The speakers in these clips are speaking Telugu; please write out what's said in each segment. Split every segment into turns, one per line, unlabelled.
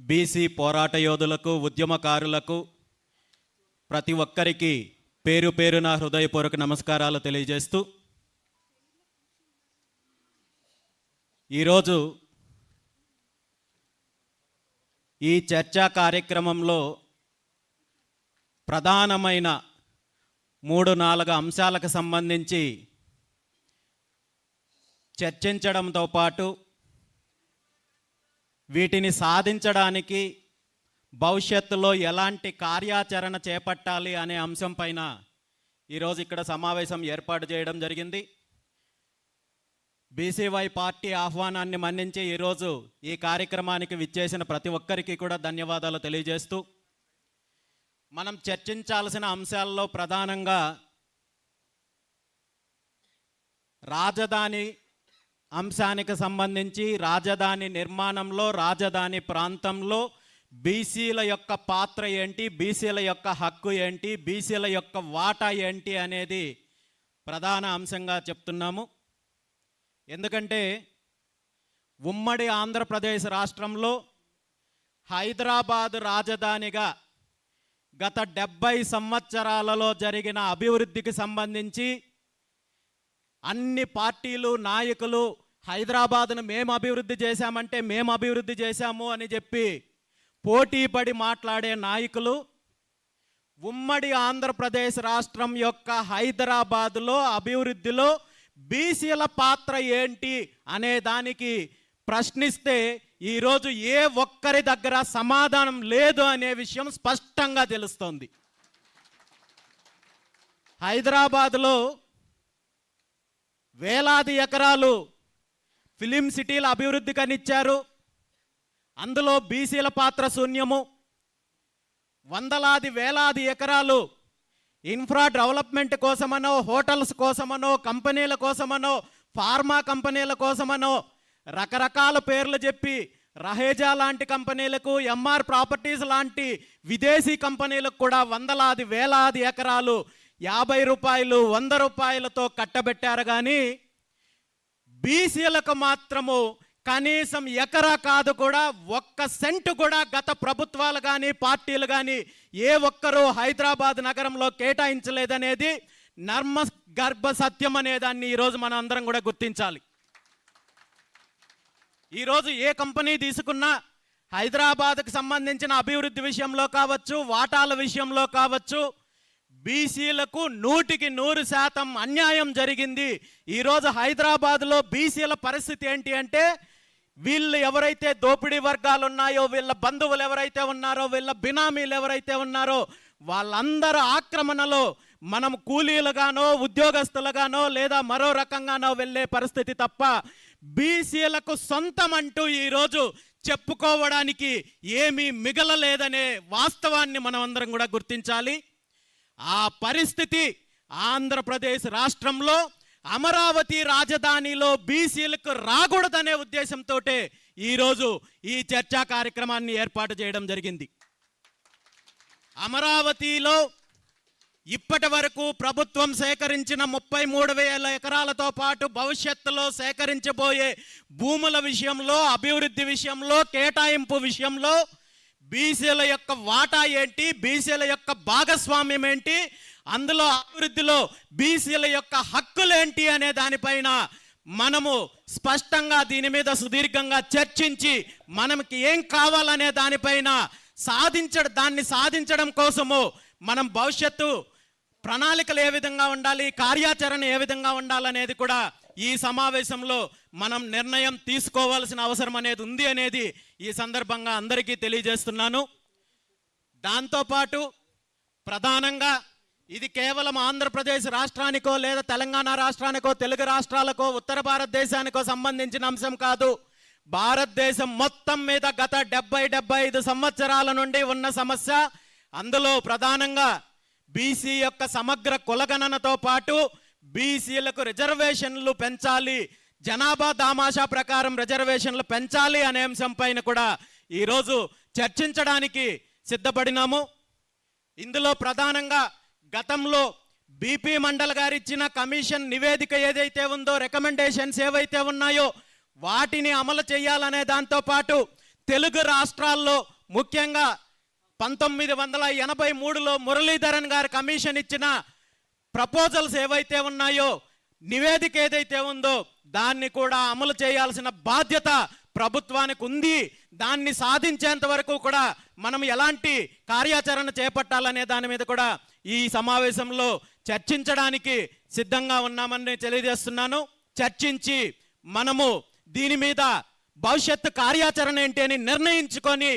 బీసీ పోరాట యోధులకు ఉద్యమకారులకు ప్రతి ఒక్కరికి పేరు పేరున హృదయపూర్వక నమస్కారాలు తెలియజేస్తూ ఈరోజు ఈ చర్చా కార్యక్రమంలో ప్రధానమైన మూడు నాలుగు అంశాలకు సంబంధించి చర్చించడంతో పాటు వీటిని సాధించడానికి భవిష్యత్తులో ఎలాంటి కార్యాచరణ చేపట్టాలి అనే అంశం పైన ఈరోజు ఇక్కడ సమావేశం ఏర్పాటు చేయడం జరిగింది. బీసీవై పార్టీ ఆహ్వానాన్ని మన్నించి ఈరోజు ఈ కార్యక్రమానికి విచ్చేసిన ప్రతి ఒక్కరికి కూడా ధన్యవాదాలు తెలియజేస్తూ మనం చర్చించాల్సిన అంశాల్లో ప్రధానంగా రాజధాని అంశానికి సంబంధించి రాజధాని నిర్మాణంలో రాజధాని ప్రాంతంలో బీసీల యొక్క పాత్ర ఏంటి బీసీల యొక్క హక్కు ఏంటి బీసీల యొక్క వాటా ఏంటి అనేది ప్రధాన అంశంగా చెప్తున్నాము. ఎందుకంటే ఉమ్మడి ఆంధ్రప్రదేశ్ రాష్ట్రంలో హైదరాబాద్ రాజధానిగా గత డెబ్బై సంవత్సరాలలో జరిగిన అభివృద్ధికి సంబంధించి అన్ని పార్టీలు నాయకులు హైదరాబాద్ను మేము అభివృద్ధి చేశామంటే మేము అభివృద్ధి చేశాము అని చెప్పి పోటీపడి మాట్లాడే నాయకులు ఉమ్మడి ఆంధ్రప్రదేశ్ రాష్ట్రం యొక్క హైదరాబాద్లో అభివృద్ధిలో బీసీల పాత్ర ఏంటి అనే దానికి ప్రశ్నిస్తే ఈరోజు ఏ ఒక్కరి దగ్గర సమాధానం లేదు అనే విషయం స్పష్టంగా తెలుస్తోంది. హైదరాబాద్లో వేలాది ఎకరాలు ఫిలిం సిటీల అభివృద్ధి కనిచ్చారు. అందులో బీసీల పాత్ర శూన్యము. వందలాది వేలాది ఎకరాలు ఇన్ఫ్రా డెవలప్మెంట్ కోసమనో హోటల్స్ కోసమనో కంపెనీల కోసమనో ఫార్మా కంపెనీల కోసమనో రకరకాల పేర్లు చెప్పి రహేజా లాంటి కంపెనీలకు ఎంఆర్ ప్రాపర్టీస్ లాంటి విదేశీ కంపెనీలకు కూడా వందలాది వేలాది ఎకరాలు యాభై రూపాయలు వంద రూపాయలతో కట్టబెట్టారు కానీ బీసీలకు మాత్రము కనీసం ఎకరా కాదు కూడా ఒక్క సెంటు కూడా గత ప్రభుత్వాలు కానీ పార్టీలు కానీ ఏ ఒక్కరూ హైదరాబాద్ నగరంలో కేటాయించలేదనేది నర్మ గర్భ సత్యం అనేదాన్ని ఈరోజు మనం అందరం కూడా గుర్తించాలి. ఈరోజు ఏ కంపెనీ తీసుకున్నా హైదరాబాద్కు సంబంధించిన అభివృద్ధి విషయంలో కావచ్చు వాటాల విషయంలో కావచ్చు బీసీలకు నూటికి నూరు శాతం అన్యాయం జరిగింది. ఈరోజు హైదరాబాద్లో బీసీల పరిస్థితి ఏంటి అంటే వీళ్ళు ఎవరైతే దోపిడీ వర్గాలు ఉన్నాయో వీళ్ళ బంధువులు ఎవరైతే ఉన్నారో వీళ్ళ బినామీలు ఎవరైతే ఉన్నారో వాళ్ళందరూ ఆక్రమణలో మనం కూలీలుగానో ఉద్యోగస్తులుగానో లేదా మరో రకంగానో వెళ్ళే పరిస్థితి తప్ప బీసీలకు సొంతం అంటూ ఈరోజు చెప్పుకోవడానికి ఏమీ మిగలలేదనే వాస్తవాన్ని మనం అందరం కూడా గుర్తించాలి. ఆ పరిస్థితి ఆంధ్రప్రదేశ్ రాష్ట్రంలో అమరావతి రాజధానిలో బీసీలకు రాకూడదనే ఉద్దేశంతో ఈరోజు ఈ చర్చా కార్యక్రమాన్ని ఏర్పాటు చేయడం జరిగింది. అమరావతిలో ఇప్పటి వరకు ప్రభుత్వం సేకరించిన ముప్పై మూడు వేల ఎకరాలతో పాటు భవిష్యత్తులో సేకరించబోయే భూముల విషయంలో అభివృద్ధి విషయంలో కేటాయింపు విషయంలో బీసీల యొక్క వాటా ఏంటి? బీసీల యొక్క భాగస్వామ్యం ఏంటి? అందులో అభివృద్ధిలో బీసీల యొక్క హక్కులేంటి అనే దానిపైన మనము స్పష్టంగా దీని మీద సుదీర్ఘంగా చర్చించి మనకి ఏం కావాలనే దానిపైన సాధించడం దాన్ని సాధించడం కోసము మనం భవిష్యత్తు ప్రణాళికలు ఏ విధంగా ఉండాలి? కార్యాచరణ ఏ విధంగా ఉండాలనేది కూడా ఈ సమావేశంలో మనం నిర్ణయం తీసుకోవాల్సిన అవసరం అనేది ఉంది అనేది ఈ సందర్భంగా అందరికీ తెలియజేస్తున్నాను. దాంతోపాటు ప్రధానంగా ఇది కేవలం ఆంధ్రప్రదేశ్ రాష్ట్రానికో లేదా తెలంగాణ రాష్ట్రానికో తెలుగు రాష్ట్రాలకో ఉత్తర భారతదేశానికో సంబంధించిన అంశం కాదు. భారతదేశం మొత్తం మీద గత డెబ్బై డెబ్బై ఐదు సంవత్సరాల నుండి ఉన్న సమస్య. అందులో ప్రధానంగా బీసీ యొక్క సమగ్ర కులగణనతో పాటు బీసీలకు రిజర్వేషన్లు పెంచాలి. జనాభా దామాషా ప్రకారం రిజర్వేషన్లు పెంచాలి అనే అంశం పైన కూడా ఈరోజు చర్చించడానికి సిద్ధపడినాము. ఇందులో ప్రధానంగా గతంలో బీపీ మండల్ గారు ఇచ్చిన కమిషన్ నివేదిక ఏదైతే ఉందో రికమెండేషన్స్ ఏవైతే ఉన్నాయో వాటిని అమలు చేయాలనే దాంతో పాటు తెలుగు రాష్ట్రాల్లో ముఖ్యంగా పంతొమ్మిది వందల ఎనభై మూడులో మురళీధరన్ గారు కమిషన్ ఇచ్చిన ప్రపోజల్స్ ఏవైతే ఉన్నాయో నివేదిక ఏదైతే ఉందో దాన్ని కూడా అమలు చేయాల్సిన బాధ్యత ప్రభుత్వానికి ఉంది. దాన్ని సాధించేంత వరకు కూడా మనం ఎలాంటి కార్యాచరణ చేపట్టాలనే దాని మీద కూడా ఈ సమావేశంలో చర్చించడానికి సిద్ధంగా ఉన్నామని తెలియజేస్తున్నాను. చర్చించి మనము దీని మీద భవిష్యత్తు కార్యాచరణ ఏంటి అని నిర్ణయించుకొని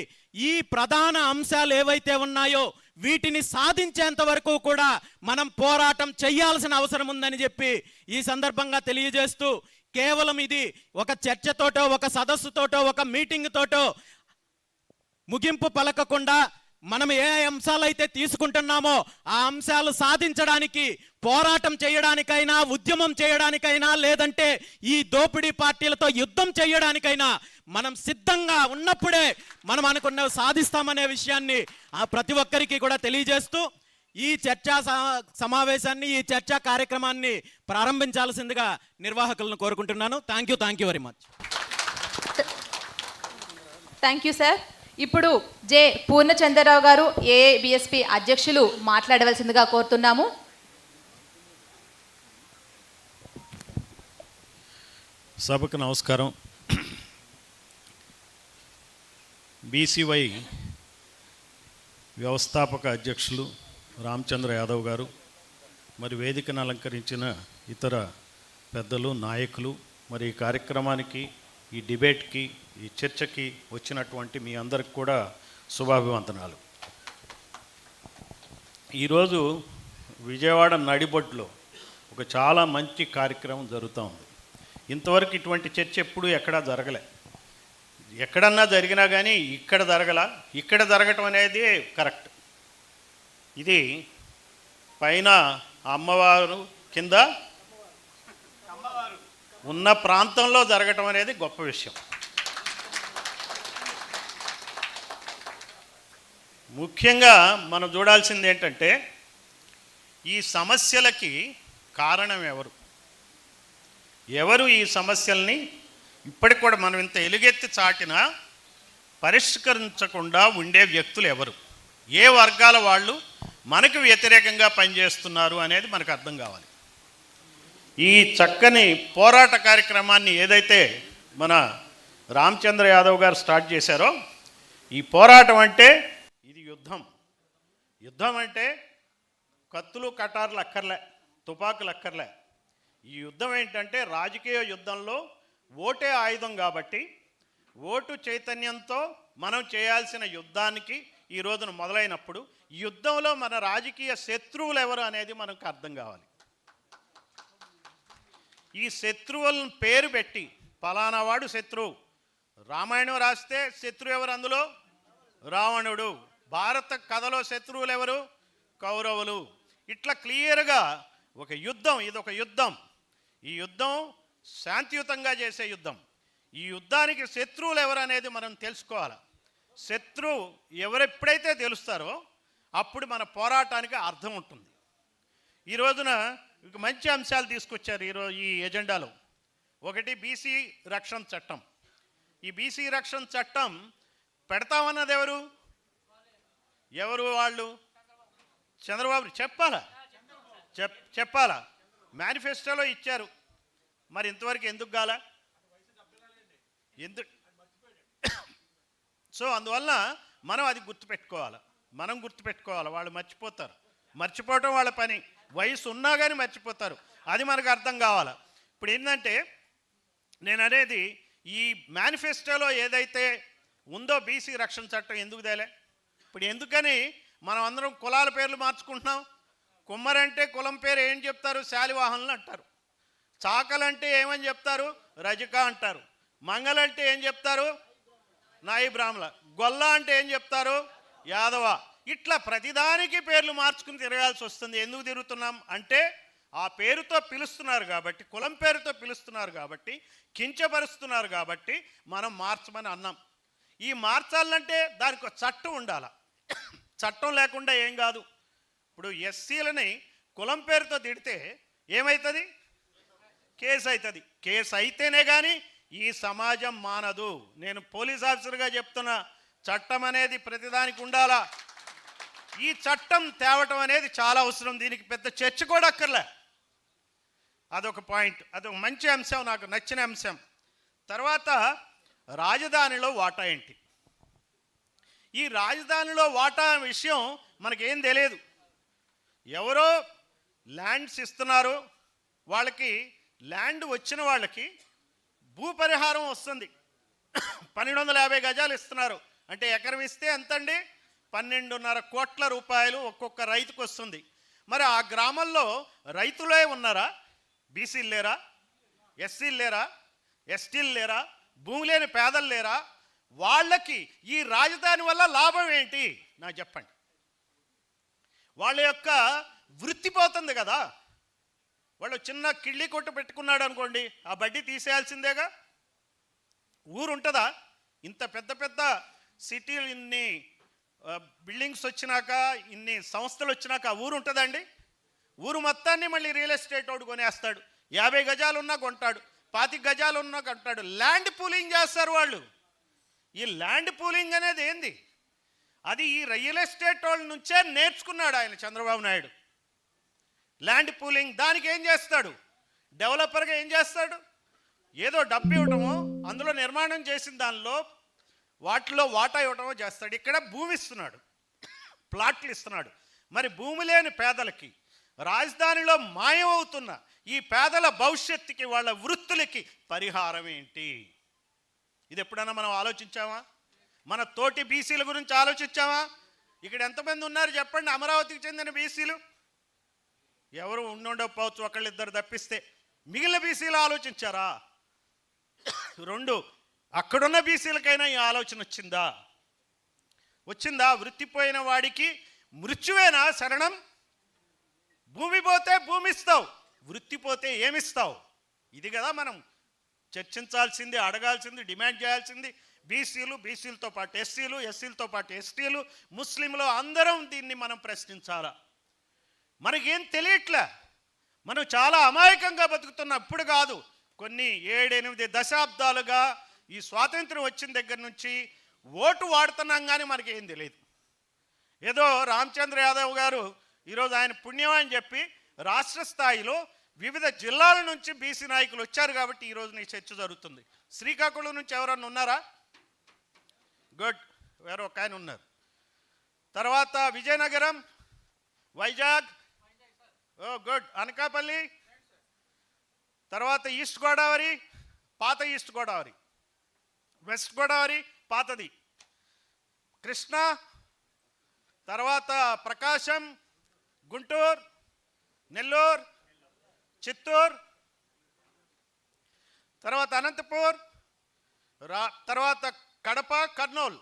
ఈ ప్రధాన అంశాలు ఏవైతే ఉన్నాయో వీటిని సాధించేంత వరకు కూడా మనం పోరాటం చేయాల్సిన అవసరం ఉందని చెప్పి ఈ సందర్భంగా తెలియజేస్తూ కేవలం ఇది ఒక చర్చతోటో ఒక సదస్సుతోటో ఒక మీటింగ్ తోటో ముగింపు పలకకుండా మనం ఏ అంశాలు అయితే తీసుకుంటున్నామో ఆ అంశాలు సాధించడానికి పోరాటం చేయడానికైనా ఉద్యమం చేయడానికైనా లేదంటే ఈ దోపిడీ పార్టీలతో యుద్ధం చేయడానికైనా మనం సిద్ధంగా ఉన్నప్పుడే మనం అనుకున్నవి సాధిస్తామనే విషయాన్ని ఆ ప్రతి ఒక్కరికి కూడా తెలియజేస్తూ ఈ చర్చా సమావేశాన్ని ఈ చర్చా కార్యక్రమాన్ని ప్రారంభించాల్సిందిగా నిర్వాహకులను కోరుకుంటున్నాను. Thank you thank you very much.
Thank you sir. ఇప్పుడు జె పూర్ణచంద్రరావు గారు ఏబిఎస్పి అధ్యక్షులు మాట్లాడవలసిందిగా కోరుతున్నాము.
సభకు నమస్కారం. బీసీవై వ్యవస్థాపక అధ్యక్షులు రామచంద్ర యాదవ్ గారు మరి వేదికను అలంకరించిన ఇతర పెద్దలు నాయకులు మరి ఈ కార్యక్రమానికి ఈ డిబేట్కి ఈ చర్చకి వచ్చినటువంటి మీ అందరికి కూడా శుభాభివందనాలు. ఈరోజు విజయవాడ నడిబొడ్లో ఒక చాలా మంచి కార్యక్రమం జరుగుతూ ఉంది. ఇంతవరకు ఇటువంటి చర్చ ఎప్పుడూ ఎక్కడా జరగలే. ఎక్కడన్నా జరిగినా కానీ ఇక్కడ జరగల ఇక్కడ జరగటం అనేది కరెక్ట్. ఇది పైన అమ్మవారు కింద ఉన్న ప్రాంతంలో జరగటం అనేది గొప్ప విషయం. ముఖ్యంగా మనం చూడాల్సింది ఏంటంటే ఈ సమస్యలకి కారణం ఎవరు? ఎవరు ఈ సమస్యల్ని ఇప్పటికి కూడా మనం ఇంత ఎలుగెత్తి చాటినా పరిష్కరించకుండా ఉండే వ్యక్తులు ఎవరు? ఏ వర్గాల వాళ్ళు మనకు వ్యతిరేకంగా పనిచేస్తున్నారు అనేది మనకు అర్థం కావాలి. ఈ చక్కని పోరాట కార్యక్రమాన్ని ఏదైతే మన రామచంద్ర యాదవ్ గారు స్టార్ట్ చేశారో ఈ పోరాటం అంటే యుద్ధం. యుద్ధం అంటే కత్తులు కటార్లు అక్కర్లే తుపాకులు అక్కర్లే. ఈ యుద్ధం ఏంటంటే రాజకీయ యుద్ధంలో ఓటే ఆయుధం కాబట్టి ఓటు చైతన్యంతో మనం చేయాల్సిన యుద్ధానికి ఈ రోజున మొదలైనప్పుడు యుద్ధంలో మన రాజకీయ శత్రువులు ఎవరు అనేది మనకు అర్థం కావాలి. ఈ శత్రువులను పేరు పెట్టి పలానా వాడు శత్రువు. రామాయణం రాస్తే శత్రువు ఎవరు అందులో? రావణుడు. భారత కథలో శత్రువులు ఎవరు కౌరవులు. ఇట్లా క్లియర్గా ఒక యుద్ధం ఇది ఒక యుద్ధం. ఈ యుద్ధం శాంతియుతంగా చేసే యుద్ధం. ఈ యుద్ధానికి శత్రువులు ఎవరనేది మనం తెలుసుకోవాలి? శత్రువు ఎవరెప్పుడైతే తెలుస్తారో అప్పుడు మన పోరాటానికి అర్థం ఉంటుంది. ఈ రోజున మంచి అంశాలు తీసుకొచ్చారు ఈరోజు ఈ ఎజెండాలో. ఒకటి బీసీ రక్షణ చట్టం. ఈ బీసీ రక్షణ చట్టం పెడతామన్నది ఎవరు? ఎవరు వాళ్ళు? చంద్రబాబు. చెప్పాలా? చెప్ చెప్పాలా? మేనిఫెస్టోలో ఇచ్చారు. మరి ఇంతవరకు ఎందుకు గాల? ఎందుకు సో అందువల్ల మనం అది గుర్తుపెట్టుకోవాలి. మనం గుర్తుపెట్టుకోవాలి. వాళ్ళు మర్చిపోతారు. మర్చిపోవటం వాళ్ళ పని. వయసు ఉన్నా కానీ మర్చిపోతారు. అది మనకు అర్థం కావాలి. ఇప్పుడు ఏంటంటే నేను అనేది ఈ మేనిఫెస్టోలో ఏదైతే ఉందో బీసీ రక్షణ చట్టం ఎందుకు తేలే? ఇప్పుడు ఎందుకని మనం అందరం కులాల పేర్లు మార్చుకుంటున్నాం? కుమ్మరంటే కులం పేరు ఏం చెప్తారు? శాలివాహనులు అంటారు. చాకలంటే ఏమని చెప్తారు? రజక అంటారు. మంగలంటే ఏం చెప్తారు? నాయి బ్రాహ్మణ. గొల్ల అంటే ఏం చెప్తారు? యాదవ. ఇట్లా ప్రతిదానికి పేర్లు మార్చుకుని తిరగాల్సి వస్తుంది. ఎందుకు తిరుగుతున్నాం? అంటే ఆ పేరుతో పిలుస్తున్నారు కాబట్టి కులం పేరుతో పిలుస్తున్నారు కాబట్టి కించపరుస్తున్నారు కాబట్టి మనం మార్చమని అన్నాం. ఈ మార్చాలంటే దానికి ఒక చట్టం ఉండాల. చట్టం లేకుండా ఏం కాదు. ఇప్పుడు ఎస్సీలని కులం పేరుతో తిడితే ఏమవుతుంది కేసు అవుతుంది కేసు అయితేనే కానీ ఈ సమాజం మానదు. నేను పోలీస్ ఆఫీసర్గా చెప్తున్నా చట్టం అనేది ప్రతిదానికి ఉండాలా? ఈ చట్టం తేవటం అనేది చాలా అవసరం. దీనికి పెద్ద చర్చ కూడా అక్కర్లే. అదొక పాయింట్. అదొక మంచి అంశం నాకు నచ్చిన అంశం. తర్వాత రాజధానిలో వాటా ఏంటి? ఈ రాజధానిలో వాటా విషయం మనకేం తెలియదు. ఎవరో ల్యాండ్స్ ఇస్తున్నారు వాళ్ళకి ల్యాండ్ వచ్చిన వాళ్ళకి భూ పరిహారం వస్తుంది. పన్నెండు వందల యాభై గజాలు ఇస్తున్నారు. అంటే ఎకరం ఇస్తే ఎంతండి? పన్నెండున్నర కోట్ల రూపాయలు ఒక్కొక్క రైతుకు వస్తుంది. మరి ఆ గ్రామంలో రైతులే ఉన్నారా? బీసీలు లేరా? ఎస్సీలు లేరా? ఎస్టీలు లేరా? భూమి లేని పేదలు లేరా? వాళ్ళకి ఈ రాజధాని వల్ల లాభం ఏంటి? నాకు చెప్పండి. వాళ్ళ యొక్క వృత్తి పోతుంది కదా. వాళ్ళు చిన్న కిళ్ళి కొట్టు పెట్టుకున్నాడు అనుకోండి ఆ బడ్డీ తీసేయాల్సిందేగా? ఊరు ఉంటుందా ఇంత పెద్ద పెద్ద సిటీలు ఇన్ని బిల్డింగ్స్ వచ్చినాక ఇన్ని సంస్థలు వచ్చినాక ఆ ఊరు ఉంటుందండి ఊరు మొత్తాన్ని మళ్ళీ రియల్ ఎస్టేట్ వాడు కొనేస్తాడు. యాభై గజాలు ఉన్నా కొంటాడు. పాతి గజాలు ఉన్నా కొంటాడు. ల్యాండ్ పూలింగ్ చేస్తారు వాళ్ళు. ఈ ల్యాండ్ పూలింగ్ అనేది ఏంది? అది ఈ రియల్ ఎస్టేట్ వాళ్ళ నుంచే నేర్చుకున్నాడు ఆయన చంద్రబాబు నాయుడు. ల్యాండ్ పూలింగ్ దానికి ఏం చేస్తాడు? డెవలపర్గా ఏం చేస్తాడు? ఏదో డబ్బు ఇవ్వటమో అందులో నిర్మాణం చేసిన దానిలో వాటిలో వాటా ఇవ్వటమో చేస్తాడు. ఇక్కడ భూమి ఇస్తున్నాడు. ప్లాట్లు ఇస్తున్నాడు. మరి భూమి లేని పేదలకి రాజధానిలో మాయమవుతున్న ఈ పేదల భవిష్యత్తుకి వాళ్ళ వృత్తులకి పరిహారం ఏంటి? ఇది ఎప్పుడైనా మనం ఆలోచించామా? మన తోటి బీసీల గురించి ఆలోచించామా? ఇక్కడ ఎంతమంది ఉన్నారు చెప్పండి అమరావతికి చెందిన బీసీలు? ఎవరు ఉండుండకపోవచ్చు ఒకళ్ళిద్దరు తప్పిస్తే. మిగిలిన బీసీలు ఆలోచించారా? రెండు అక్కడున్న బీసీలకైనా ఈ ఆలోచన వచ్చిందా? వచ్చిందా? వృత్తిపోయిన వాడికి మృత్యువేనా శరణం? భూమి పోతే భూమిస్తావు వృత్తి పోతే ఏమిస్తావు? ఇది కదా మనం చర్చించాల్సింది అడగాల్సింది డిమాండ్ చేయాల్సింది. బీసీలు బీసీలతో పాటు ఎస్సీలు ఎస్సీలతో పాటు ఎస్టీలు ముస్లింలు అందరం దీన్ని మనం ప్రశ్నించాలా? మనకేం తెలియట్లే. మనం చాలా అమాయకంగా బతుకుతున్న ఇప్పుడు కాదు కొన్ని ఏడెనిమిది దశాబ్దాలుగా ఈ స్వాతంత్రం వచ్చిన దగ్గర నుంచి ఓటు వాడుతున్నాం కానీ మనకేం తెలియదు ఏదో రామచంద్ర యాదవ్ గారు ఈరోజు ఆయన పుణ్యం అని చెప్పి రాష్ట్ర స్థాయిలో వివిధ జిల్లాల నుంచి బీసీ నాయకులు వచ్చారు కాబట్టి ఈరోజు నీ చర్చ జరుగుతుంది. శ్రీకాకుళం నుంచి ఎవరన్నా ఉన్నారా? గుడ్. వేరే ఒక ఆయన ఉన్నారు. తర్వాత విజయనగరం వైజాగ్. ఓ గుడ్. అనకాపల్లి. తర్వాత ఈస్ట్ గోదావరి పాత ఈస్ట్ గోదావరి. వెస్ట్ గోదావరి పాతది. కృష్ణ. తర్వాత ప్రకాశం గుంటూరు నెల్లూరు. చిత్తూరు తర్వాత అనంతపూర్ రా తర్వాత కడప కర్నూలు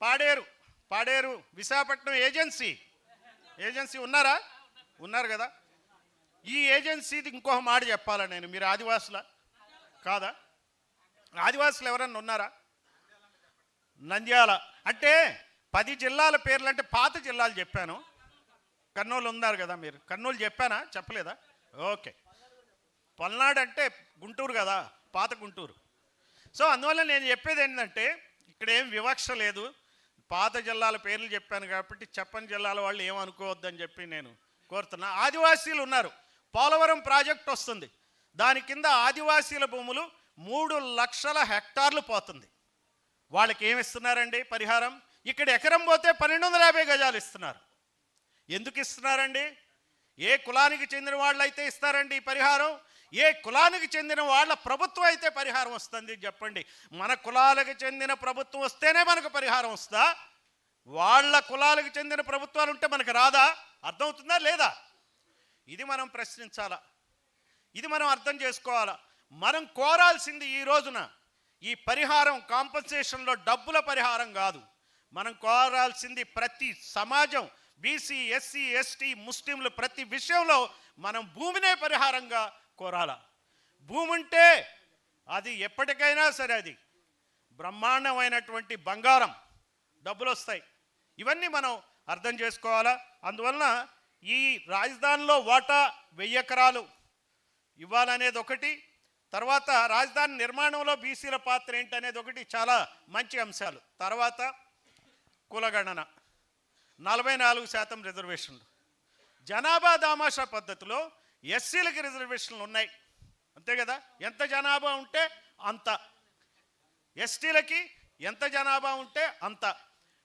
పాడేరు పాడేరు విశాఖపట్నం ఏజెన్సీ. ఏజెన్సీ ఉన్నారా? ఉన్నారు కదా. ఈ ఏజెన్సీది ఇంకొక మాట చెప్పాలా నేను? మీరు ఆదివాసుల? కాదా? ఆదివాసులు ఎవరన్నా ఉన్నారా? నంద్యాల. అంటే పది జిల్లాల పేర్లు అంటే పాత జిల్లాలు చెప్పాను. కర్నూలు ఉన్నారు కదా మీరు. కర్నూలు చెప్పానా? చెప్పలేదా? ఓకే. పల్నాడు అంటే గుంటూరు కదా పాత గుంటూరు. సో అందువల్ల నేను చెప్పేది ఏంటంటే ఇక్కడ ఏం వివక్ష లేదు. పాత జిల్లాల పేర్లు చెప్పాను కాబట్టి చెప్పని జిల్లాల వాళ్ళు ఏమనుకోవద్దని చెప్పి నేను కోరుతున్నా. ఆదివాసీలు ఉన్నారు. పోలవరం ప్రాజెక్ట్ వస్తుంది. దాని కింద ఆదివాసీల భూములు మూడు లక్షల హెక్టార్లు పోతుంది. వాళ్ళకి ఏమి ఇస్తున్నారండి పరిహారం? ఇక్కడ ఎకరం పోతే పన్నెండు వందల యాభై గజాలు ఇస్తున్నారు. ఎందుకు ఇస్తున్నారండి? ఏ కులానికి చెందిన వాళ్ళు అయితే ఇస్తారండి ఈ పరిహారం? ఏ కులానికి చెందిన వాళ్ళ ప్రభుత్వం అయితే పరిహారం వస్తుంది చెప్పండి. మన కులాలకు చెందిన ప్రభుత్వం వస్తేనే మనకు పరిహారం వస్తుందా వాళ్ళ కులాలకు చెందిన ప్రభుత్వాలు ఉంటే మనకు రాదా? అర్థమవుతుందా లేదా? ఇది మనం ప్రశ్నించాలా? ఇది మనం అర్థం చేసుకోవాలా? మనం కోరాల్సింది ఈ రోజున ఈ పరిహారం కాంపన్సేషన్లో డబ్బుల పరిహారం కాదు. మనం కోరాల్సింది ప్రతి సమాజం బీసీ ఎస్సీ ఎస్టీ ముస్లింలు ప్రతి విషయంలో మనం భూమినే పరిహారంగా కోరాల? భూమి ఉంటే అది ఎప్పటికైనా సరే అది. బ్రహ్మాండమైనటువంటి బంగారం డబ్బులు వస్తాయి ఇవన్నీ మనం అర్థం చేసుకోవాలా? అందువలన ఈ రాజధానిలో వాటా వెయ్యకరాలు ఇవ్వాలనేది ఒకటి. తర్వాత రాజధాని నిర్మాణంలో బీసీల పాత్ర ఏంటనేది ఒకటి చాలా మంచి అంశాలు. తర్వాత కులగణన. నలభై నాలుగు శాతం రిజర్వేషన్లు. జనాభా దామాషా పద్ధతిలో ఎస్సీలకి రిజర్వేషన్లు ఉన్నాయి. అంతే కదా? ఎంత జనాభా ఉంటే అంత. ఎస్టీలకి ఎంత జనాభా ఉంటే అంత.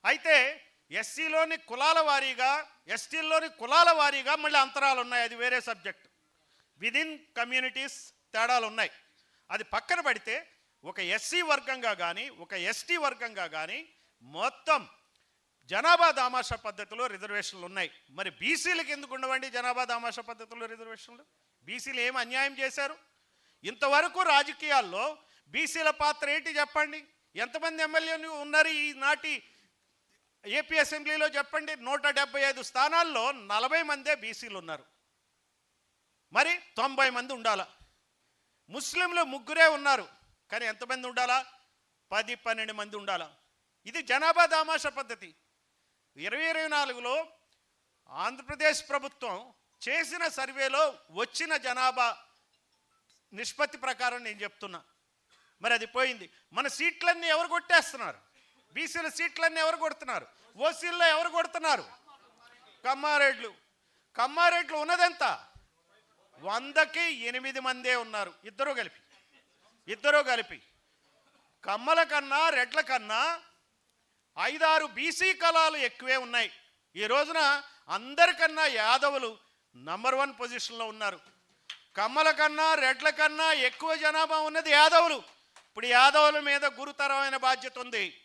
అయితే ఎస్సీలోని కులాల వారీగా ఎస్టీల్లోని కులాల వారీగా మళ్ళీ అంతరాలు ఉన్నాయి. అది వేరే సబ్జెక్ట్. విదిన్ కమ్యూనిటీస్ తేడాలు ఉన్నాయి. అది పక్కన పడితే ఒక ఎస్సీ వర్గంగా కానీ ఒక ఎస్టీ వర్గంగా కానీ మొత్తం జనాభా దామాషా పద్ధతిలో రిజర్వేషన్లు ఉన్నాయి. మరి బీసీలకు ఎందుకు ఉండవండి జనాభా దామాషా పద్ధతిలో రిజర్వేషన్లు? బీసీలు ఏం అన్యాయం చేశారు? ఇంతవరకు రాజకీయాల్లో బీసీల పాత్ర ఏంటి చెప్పండి? ఎంతమంది ఎమ్మెల్యేలు ఉన్నారు ఈనాటి ఏపీ అసెంబ్లీలో చెప్పండి? నూట డెబ్బై ఐదు స్థానాల్లో నలభై మందే బీసీలు ఉన్నారు. మరి తొంభై మంది ఉండాల. ముస్లింలు ముగ్గురే ఉన్నారు. కానీ ఎంతమంది ఉండాలా? పది పన్నెండు మంది ఉండాలా. ఇది జనాభా దామాషా పద్ధతి. ఇరవై ఇరవై నాలుగులో ఆంధ్రప్రదేశ్ ప్రభుత్వం చేసిన సర్వేలో వచ్చిన జనాభా నిష్పత్తి ప్రకారం నేను చెప్తున్నా. మరి అది పోయింది. మన సీట్లన్నీ ఎవరు కొట్టేస్తున్నారు? బీసీల సీట్లన్నీ ఎవరు కొడుతున్నారు? ఓసీల్లో ఎవరు కొడుతున్నారు? కమ్మారెడ్లు. కమ్మారెడ్లు ఉన్నదెంత? వందకి ఎనిమిది మందే ఉన్నారు. ఇద్దరూ కలిపి. ఇద్దరూ కలిపి. కమ్మల కన్నా రెడ్ల కన్నా ఐదారు బీసీ కళాలు ఎక్కువే ఉన్నాయి. ఈ రోజున అందరికన్నా యాదవులు నంబర్ వన్ పొజిషన్లో ఉన్నారు. కమ్మల కన్నా రెడ్ల కన్నా ఎక్కువ జనాభా ఉన్నది యాదవులు. ఇప్పుడు యాదవుల మీద గురుతరమైన బాధ్యత ఉంది.